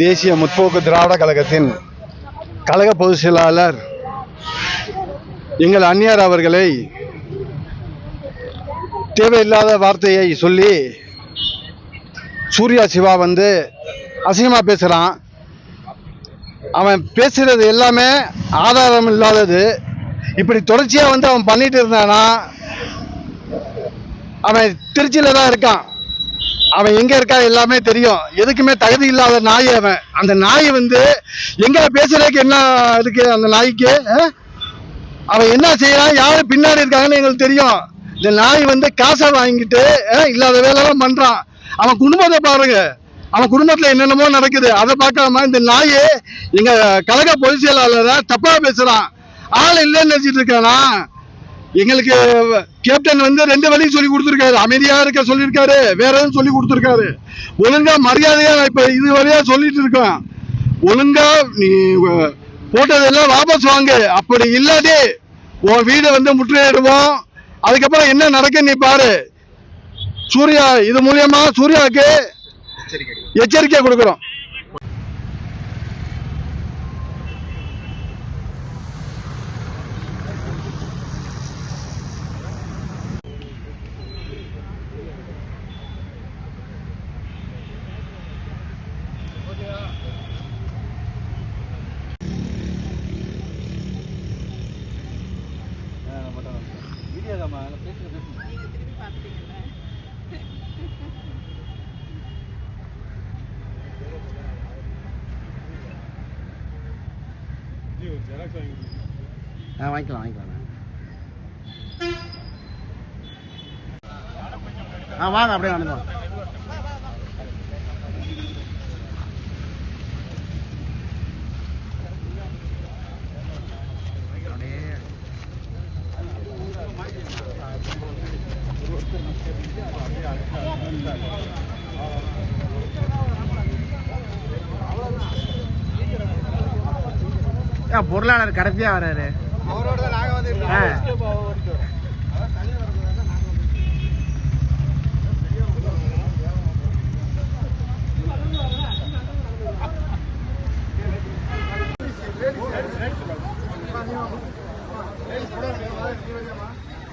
தேசிய முற்போக்கு திராவிட கழகத்தின் கழக பொதுச் செயலாளர் எங்கள் அந்நியார் அவர்களை தேவையில்லாத வார்த்தையை சொல்லி சூர்யா சிவா வந்து அசிங்கமாக பேசுகிறான் அவன் பேசுகிறது எல்லாமே ஆதாரம் இல்லாதது. இப்படி தொடர்ச்சியாக வந்து அவன் பண்ணிட்டு இருந்தானா அவன் திருச்சியில் தான் இருக்கான். அவன் எங்க இருக்கா எல்லாமே தெரியும். எதுக்குமே தகுதி இல்லாத நாய் அவன். அந்த நாய் வந்து எங்க பேசுறதுக்கு என்ன இருக்கு அந்த நாய்க்கு ஆ? அவன் என்ன செய்யறான்? யாரு பின்னாடி இருக்காங்கன்னு எங்களுக்கு தெரியும். இந்த நாய் வந்து காசை வாங்கிட்டு ஆ, இல்லாத வேலைலாம் பண்றான். அவன் குடும்பத்தை பாருங்க. அவன் குடும்பத்துல என்னென்னமோ நடக்குது. அதை பார்க்காம இந்த நாய் எங்க கழக பொதுச் செயலாளரை தப்பா பேசுறான். ஆள் இல்லைன்னு நினைச்சிட்டு இருக்கானா? எங்களுக்கு கேப்டன் வந்து ரெண்டு வழியும் சொல்லி கொடுத்துருக்காரு. அமைதியா இருக்க சொல்லியிருக்காரு. வேற எதுவும் சொல்லி கொடுத்துருக்காரு. ஒழுங்கா மரியாதையா இப்ப இது வரையா சொல்லிட்டு இருக்கோம். ஒழுங்கா நீ போட்டதெல்லாம் வாபஸ் வாங்க. அப்படி இல்லாதே உன் வீடை வந்து முற்றுகையிடுவோம். அதுக்கப்புறம் என்ன நடக்குன்னு நீ பாரு. சூர்யா இது மூலியமா சூர்யாவுக்கு எச்சரிக்கை கொடுக்குறோம். ஆ வாங்கிக்கலாம் வாங்கிக்கலாம் ஆ வாங்க அப்படியே நடந்து வாங்க பொருளாளர் கடைசியா வராரு. அவரோட நாங்க வந்து